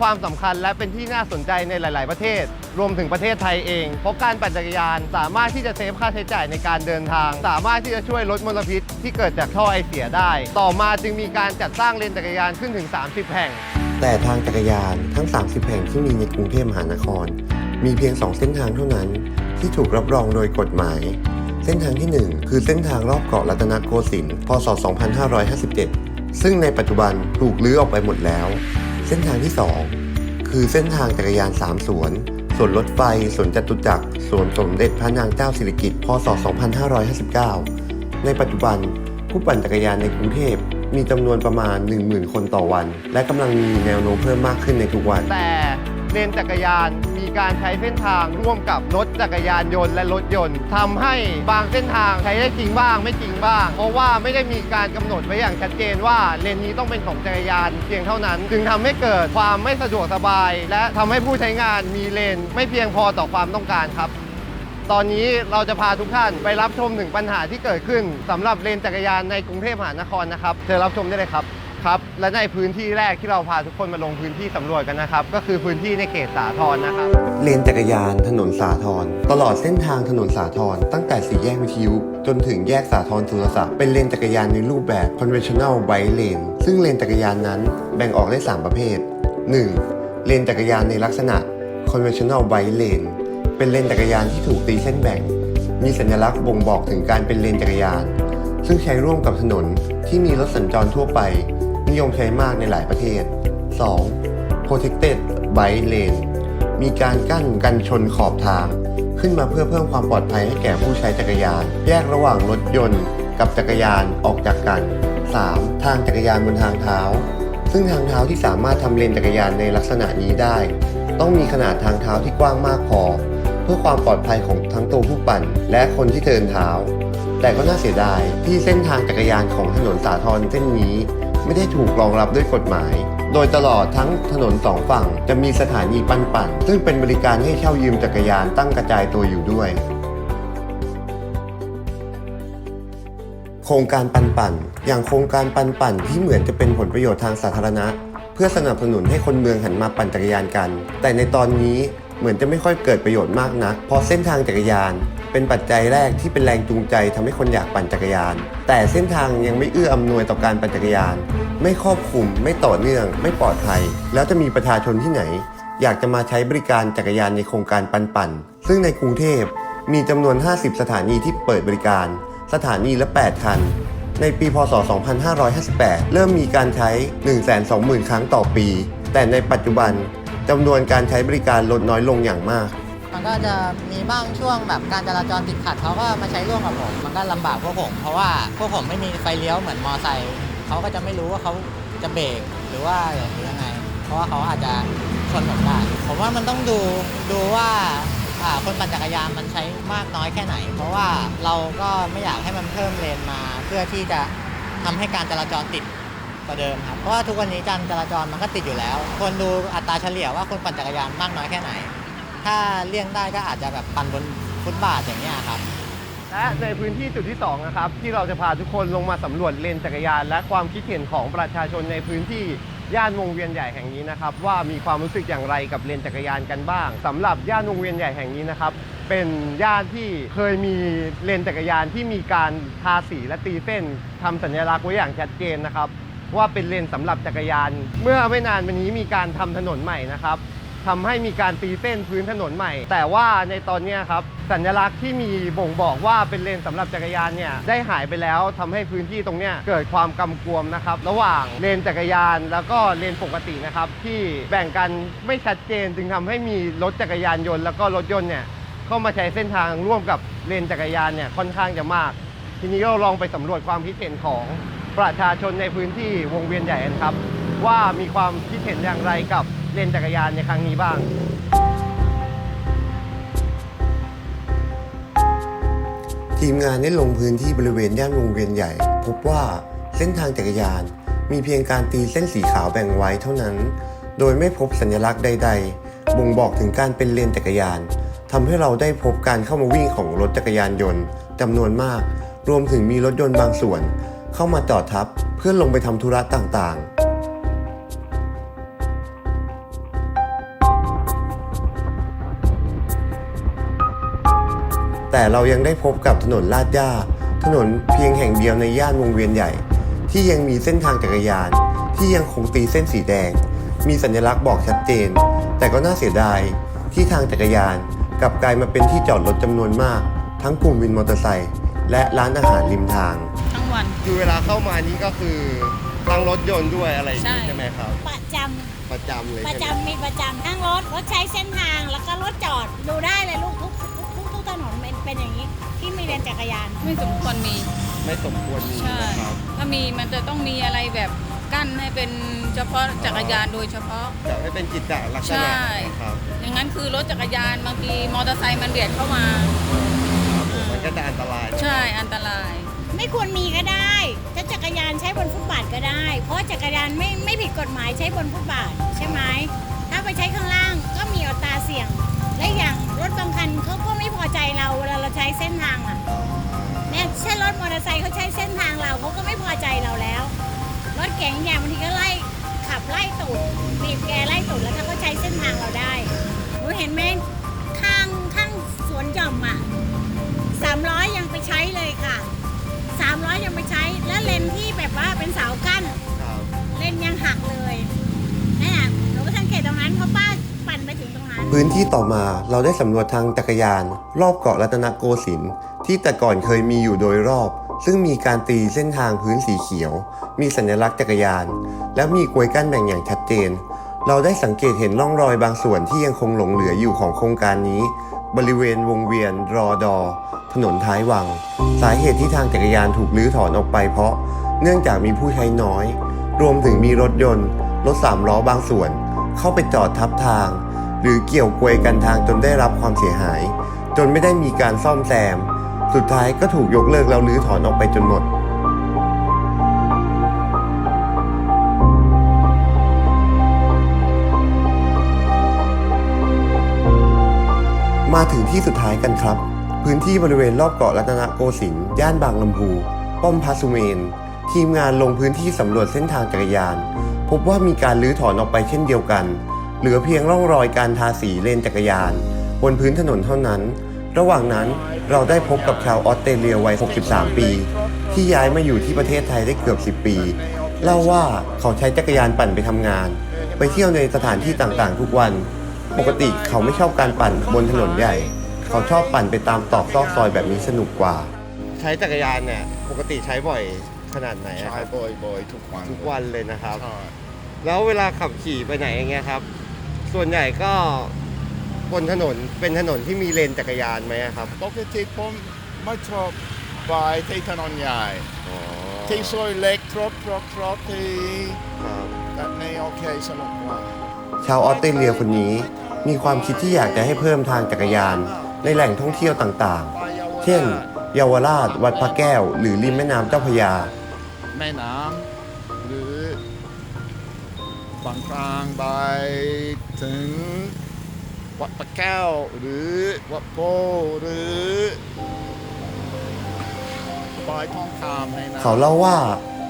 ความสำคัญและเป็นที่น่าสนใจในหลาย ๆ ประเทศ รวมถึงประเทศไทยเอง เพราะการปั่นจักรยานสามารถที่จะเซฟค่าใช้จ่ายในการเดินทาง สามารถที่จะช่วยลดมลพิษที่เกิดจากท่อไอเสียได้ ต่อมาจึงมีการจัดสร้างเลนจักรยานขึ้นถึง 30 แห่ง แต่ทางจักรยานทั้ง 30 แห่งที่มีในกรุงเทพมหานคร มีเพียง 2 เส้นทางเท่านั้นที่ถูกรับรองโดยกฎหมายเส้นทางที่ 1 คือเส้นทางรอบเกาะรัตนโกสินทร์ พศ 2557 ซึ่งในปัจจุบันถูกลื้อออกไปหมดแล้ว เส้นทางที่ 2 คือเส้นทางจักรยาน3สวนสวนรถไฟสวนจตุจักรสวนสมเด็จพระนางเจ้าสิริกิติ์พศ 2559 ในปัจจุบันผู้ปั่นจักรยานในกรุงเทพมีจำนวนประมาณ 10,000 คนต่อวัน และกำลังมีแนวโน้มเพิ่มมากขึ้นในทุกวันแต่ เลนจักรยาน มีการใช้เส้นทางร่วมกับรถจักรยานยนต์และรถยนต์ทำให้บางเส้นทางใช้ได้จริงบ้างไม่จริงบ้าง เพราะว่าไม่ได้มีการกำหนดไว้อย่างชัดเจนว่าเลนนี้ต้องเป็นของจักรยานเพียงเท่านั้น จึงทำให้เกิดความไม่สะดวกสบาย และทำให้ผู้ใช้งานมีเลน ไม่เพียงพอต่อความต้องการครับตอนนี้เราจะพาทุกท่านไปรับชมถึงปัญหาที่เกิดขึ้นสำหรับเลนจักรยานในกรุงเทพมหานครนะครับเชิญรับชมได้เลยครับ ครับ และในพื้นที่แรกที่เราพาทุกคนมาลงพื้นที่สำรวจกันนะครับ ก็คือพื้นที่ในเขตสาทรนะครับ เลนจักรยานถนนสาทรตลอดเส้นทางถนนสาทรตั้งแต่สี่แยกวิทยุจนถึงแยกสาทรสุรศักดิ์เป็นเลนจักรยานในรูปแบบ conventional bike lane ซึ่งเลนจักรยานนั้นแบ่งออกได้ 3 ประเภท 1. เลนจักรยานในลักษณะ conventional bike lane เป็นเลนจักรยานที่ถูกตีเส้นแบ่ง มีสัญลักษณ์บ่งบอกถึงการเป็นเลนจักรยาน ซึ่งใช้ร่วมกับถนนที่มีรถสัญจรทั่วไป นิยมใช้มากในหลายประเทศ 2. protected bike lane มีการกั้นกันชนขอบทาง ขึ้นมาเพื่อเพิ่มความปลอดภัยให้แก่ผู้ใช้จักรยาน แยกระหว่างรถยนต์กับจักรยานออกจากกัน 3. ทางจักรยานบนทางเท้า ซึ่งทางเท้าที่สามารถทำเลนจักรยานในลักษณะนี้ได้ ต้องมีขนาดทางเท้าที่กว้างมากพอ เพื่อความปลอดภัยของทั้งตัวผู้ปั่น และคนที่เดินเท้า แต่ก็น่าเสียดายที่เส้นทางจักรยานของถนนสาทรเส้นนี้ ไม่ได้ถูกรองรับด้วยกฎหมาย โดยตลอดทั้งถนนสองฝั่งจะมีสถานีปันปั่นซึ่งเป็นบริการให้เช่ายืมจักรยานตั้งกระจายตัวอยู่ด้วย โครงการปันปั่นอย่างโครงการปันปั่นที่เหมือนจะเป็นผลประโยชน์ทางสาธารณะ เพื่อสนับสนุนให้คนเมืองหันมาปั่นจักรยานกัน แต่ในตอนนี้เหมือนจะไม่ค่อยเกิดประโยชน์มากนักเพราะเส้นทางจักรยาน เป็นปัจจัยแรกที่เป็นแรงจูงใจทำให้คนอยากปั่นจักรยาน แต่เส้นทางยังไม่เอื้ออำนวยต่อการปั่นจักรยาน ไม่ครอบคลุม ไม่ต่อเนื่อง ไม่ปลอดภัย แล้วจะมีประชาชนที่ไหน อยากจะมาใช้บริการจักรยานในโครงการปันปันซึ่งในกรุงเทพมีจำนวน 50 สถานีที่เปิดบริการ สถานีละ 8 คัน ในปีพศ 2558 เริ่มมีการใช้ 120,000 ครั้งต่อปี แต่ในปัจจุบันจำนวนการใช้บริการลดน้อยลงอย่างมาก มันก็จะมีบ้างช่วงแบบการจราจรติดขัดเขาก็มาใช้ร่วมกับผม มันก็ลำบากพวกผม เพราะว่าพวกผมไม่มีไฟเลี้ยวเหมือนมอไซค์เขาก็จะไม่รู้ว่าเขาจะเบรกหรือว่าอย่างนี้ยังไง เพราะว่าเขาอาจจะชนผมได้ ผมว่ามันต้องดูดูว่าคนปั่นจักรยานมันใช้มากน้อยแค่ไหน เพราะว่าเราก็ไม่อยากให้มันเพิ่มเลนมา เพื่อที่จะทำให้การจราจรติดกว่าเดิมครับเพราะว่าทุกวันนี้การจราจรมันก็ติดอยู่แล้ว คนดูอัตราเฉลี่ยว่าคนปั่นจักรยานมากน้อยแค่ไหน ถ้าเลี่ยงได้ก็อาจจะแบบปั่นบนฟุตบาทอย่างเงี้ยครับ และในพื้นที่จุดที่2นะครับที่เราจะพาทุกคนลงมาสำรวจเลนจักรยาน และความคิดเห็นของประชาชนในพื้นที่ย่านวงเวียนใหญ่แห่งนี้นะครับว่ามีความรู้สึกอย่างไรกับเลนจักรยานกันบ้างสำหรับย่านวงเวียนใหญ่แห่งนี้นะครับเป็นย่านที่เคยมีเลนจักรยานที่มีการทาสีและตีเส้นทำสัญลักษณ์ไว้อย่างชัดเจนนะครับว่าเป็นเลนสำหรับจักรยาน เมื่อไม่นานมานี้มีการทำถนนใหม่นะครับ ทำให้มีการตีเส้นพื้นถนนใหม่ แต่ว่าในตอนนี้ครับสัญลักษณ์ที่มีบ่งบอกว่าเป็นเลนสำหรับจักรยานเนี่ยได้หายไปแล้วทำให้พื้นที่ตรงเนี้ยเกิดความกำกวมนะครับระหว่างเลนจักรยานแล้วก็เลนปกตินะครับที่แบ่งกันไม่ชัดเจนจึงทำให้มีรถจักรยานยนต์แล้วก็รถยนต์เนี่ยเข้ามาใช้เส้นทางร่วมกับเลนจักรยานเนี่ยค่อนข้างจะมาก ทีนี้เราลองไปสำรวจความคิดเห็นของประชาชนในพื้นที่วงเวียนใหญ่กันครับ ว่ามีความคิดเห็นอย่างไรกับ เลนจักรยานในครั้งนี้บ้าง ทีมงานได้ลงพื้นที่บริเวณย่านวงเวียนใหญ่ พบว่าเส้นทางจักรยานมีเพียงการตีเส้นสีขาวแบ่งไว้เท่านั้น โดยไม่พบสัญลักษณ์ใด ๆ บ่งบอกถึงการเป็นเลนจักรยานทำให้เราได้พบการเข้ามาวิ่งของรถจักรยานยนต์จำนวนมาก รวมถึงมีรถยนต์บางส่วน เข้ามาจอดทับเพื่อลงไปทำธุระต่างๆ แต่เรายังได้พบกับถนนลาดย่า ถนนเพียงแห่งเดียวในย่านวงเวียนใหญ่ ที่ยังมีเส้นทางจักรยาน ที่ยังคงตีเส้นสีแดง มีสัญลักษณ์บอกชัดเจน แต่ก็น่าเสียดายที่ทางจักรยานกลับกลายมาเป็นที่จอดรถจำนวนมาก ทั้งกลุ่มวินมอเตอร์ไซค์และร้านอาหารริมทาง ทั้งวัน คือเวลาเข้ามานี่ก็คือทั้งรถยนต์ด้วยอะไรอย่างนี้ใช่ ใช่ไหมครับ ประจประจำเลยำประใช่ไหมจำมีประจำทั้งรถรถใช้เส้นทางแล้วก็รถจอดดูได้เลยลูกทุก เป็นเป็นอย่างนี้ที่มีเลนจักรยาน ไม่สมควรมี ไม่สมควรมีใช่ นะครับถ้ามีมันจะต้องมีอะไรแบบกั้นให้เป็นเฉพาะจักรยานโดยเฉพาะ จะให้เป็นกิจจลักษณะใช่นะครับอย่างนั้นคือรถจักรยานบางทีมอเตอร์ไซค์มันเบียดเข้ามามันก็จะอันตรายใช่อันตราย ไม่ควรมีก็ได้ถ้าจักรยานใช้บนฟุตบาทก็ได้ เพราะจักรยานไม่ไม่ผิดกฎหมายใช้บนฟุตบาทใช่ไหม รถเก๋งอย่างบางทีก็ไล่ขับไล่ตูดบีบแกไล่ตูดแล้วถ้าเขาใช้เส้นทางเราได้หนูเห็นไหมข้างข้างสวนหย่อมอะสามร้อยยังไปใช้เลยค่ะสามร้อยยังไปใช้แล้วเลนที่แบบว่าเป็นเสากั้นครับเลนยังหักเลยนั่นน่ะหนูก็สังเกตตรงนั้นเพราะป้าปั่นไปถึงตรงนั้น พื้นที่ต่อมาเราได้สำรวจทางจักรยาน รอบเกาะรัตนโกสินทร์ที่แต่ก่อนเคยมีอยู่โดยรอบ ซึ่งมีการตีเส้นทางพื้นสีเขียว มีสัญลักษณ์จักรยาน และมีกลวยกั้นแบ่งอย่างชัดเจน เราได้สังเกตเห็นร่องรอยบางส่วนที่ยังคงหลงเหลืออยู่ของโครงการนี้ บริเวณวงเวียนรอดอ ถนนท้ายวัง สาเหตุที่ทางจักรยานถูกรื้อถอนออกไปเพราะ เนื่องจากมีผู้ใช้น้อย รวมถึงมีรถยนต์ รถสามล้อบางส่วน เข้าไปจอดทับทาง หรือเกี่ยวกวยกันทางจนได้รับความเสียหาย จนไม่ได้มีการซ่อมแซม สุดท้ายก็ถูกยกเลิกแล้วรื้อถอนออกไปจนหมด มาถึงที่สุดท้ายกันครับ พื้นที่บริเวณรอบเกาะรัตนโกสินทร์ย่านบางลำพู ป้อมพาสุเมน ทีมงานลงพื้นที่สำรวจเส้นทางจักรยาน พบว่ามีการรื้อถอนออกไปเช่นเดียวกัน เหลือเพียงร่องรอยการทาสีเลนจักรยาน บนพื้นถนนเท่านั้น ระหว่างนั้นเราได้พบกับชาวออสเตรเลียวัย 63 ปี ที่ย้ายมาอยู่ที่ประเทศไทยได้เกือบ 10 ปี เล่าว่าเขาใช้จักรยานปั่นไปทำงาน ไปเที่ยวในสถานที่ต่างๆ ทุกวัน ปกติเขาไม่ชอบการปั่นบนถนนใหญ่ เขาชอบปั่นไปตามตอกซอกซอยแบบนี้สนุกกว่า ใช้จักรยานเนี่ยปกติใช้บ่อยขนาดไหนอะใช้ครับบ่อยๆทุกวันทุกวันเลยนะครับ ใช่แล้วเวลาขับขี่ไปไหนอย่างเงี้ยครับ ส่วนใหญ่ก็ บนถนนเป็นถนนที่มีเลนจักรยานไหมอะครับปกติผมไม่ชอบไปที่ถนนใหญ่อ๋อที่ซอยเล็กทรอปทรอปทรอปที่ครับ แบบนี้โอเคสนุกกว่าชาวออสเตรเลียคนนี้ มีความคิดที่อยากจะให้เพิ่มทางจักรยาน ในแหล่งท่องเที่ยวต่างๆเช่น เยาวราช วัดพระแก้ว หรือริมแม่น้ำเจ้าพระยา แม่น้ำหรือบางครั้งไปถึง วัดปะแก้วหรือวัดโพหรือปลายทองคำในน้ำเขาเล่าว่า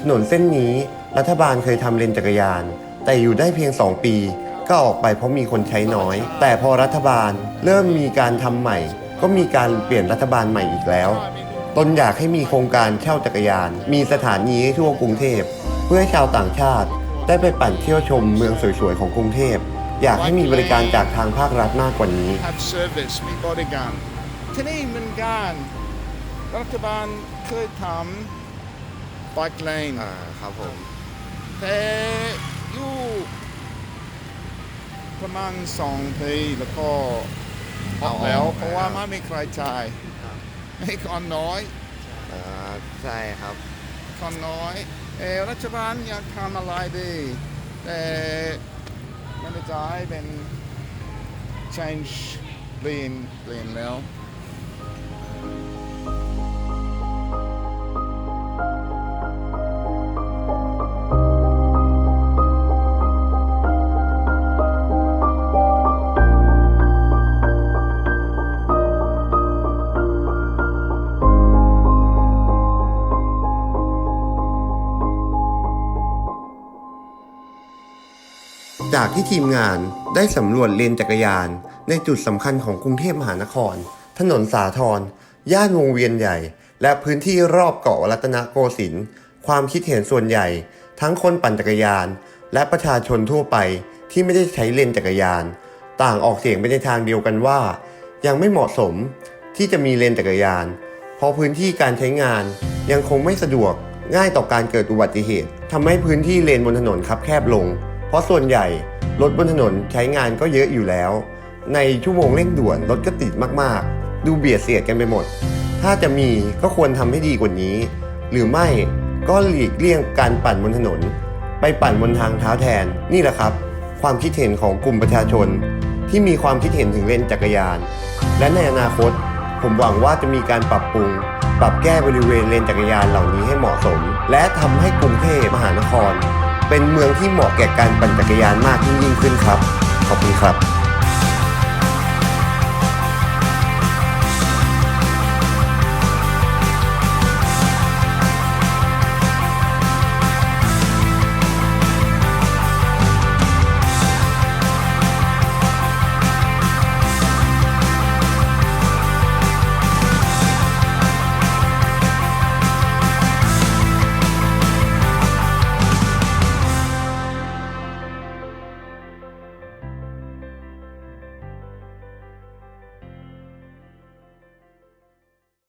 ถนนเส้นนี้รัฐบาลเคยทำเลนจักรยาน แต่อยู่ได้เพียง 2 ปี ก็ออกไปเพราะมีคนใช้น้อย แต่พอรัฐบาลเริ่มมีการทำใหม่ ก็มีการเปลี่ยนรัฐบาลใหม่อีกแล้ว ตนอยากให้มีโครงการเช่าจักรยาน มีสถานีให้ทั่วกรุงเทพ เพื่อให้ชาวต่างชาติ ได้ไปปั่นเที่ยวชมเมืองสวยๆของกรุงเทพ อยากให้มีบริการจากทางภาครัฐมากกว่านี้ have service มีบริการที่นี่เหมือนกันรัฐบาลเคยทำ bike lane อ่าครับผมแต่อยู่ประมาณสองปีแล้วก็ออกแล้ว เพราะว่าไม่มีใครจ่ายให้คนน้อย อ่าใช่ครับคนน้อยเออรัฐบาลอยากทำอะไรดีแต่ ไม่ได้จ่ายเป็น change เปลี่ยน จากที่ทีมงานได้สำรวจเลนจักรยาน ในจุดสำคัญของกรุงเทพมหานคร ถนนสาทรย่านวงเวียนใหญ่ และพื้นที่รอบเกาะรัตนโกสินทร์ความคิดเห็นส่วนใหญ่ ทั้งคนปั่นจักรยาน และประชาชนทั่วไปที่ไม่ได้ใช้เลนจักรยาน ต่างออกเสียงไปในทางเดียวกันว่า ยังไม่เหมาะสมที่จะมีเลนจักรยาน เพราะพื้นที่การใช้งานยังคงไม่สะดวกง่ายต่อการเกิดอุบัติเหตุทำให้พื้นที่เลนบนถนนคับแคบลง เพราะส่วนใหญ่ รถบนถนนใช้งานก็เยอะอยู่แล้ว ในชั่วโมงเร่งด่วนรถก็ติดมากๆ ดูเบียดเสียดกันไปหมด ถ้าจะมีก็ควรทำให้ดีกว่านี้ หรือไม่ก็หลีกเลี่ยงการปั่นบนถนน ไปปั่นบนทางเท้าแทนนี่แหละครับ ความคิดเห็นของกลุ่มประชาชน ที่มีความคิดเห็นถึงเลนจักรยาน และในอนาคต ผมหวังว่าจะมีการปรับปรุง ปรับแก้บริเวณเลนจักรยานเหล่านี้ให้เหมาะสม และทำให้กรุงเทพมหานคร เป็นเมืองที่เหมาะแก่การปั่นจักรยานมากยิ่งขึ้นครับ ขอบคุณครับ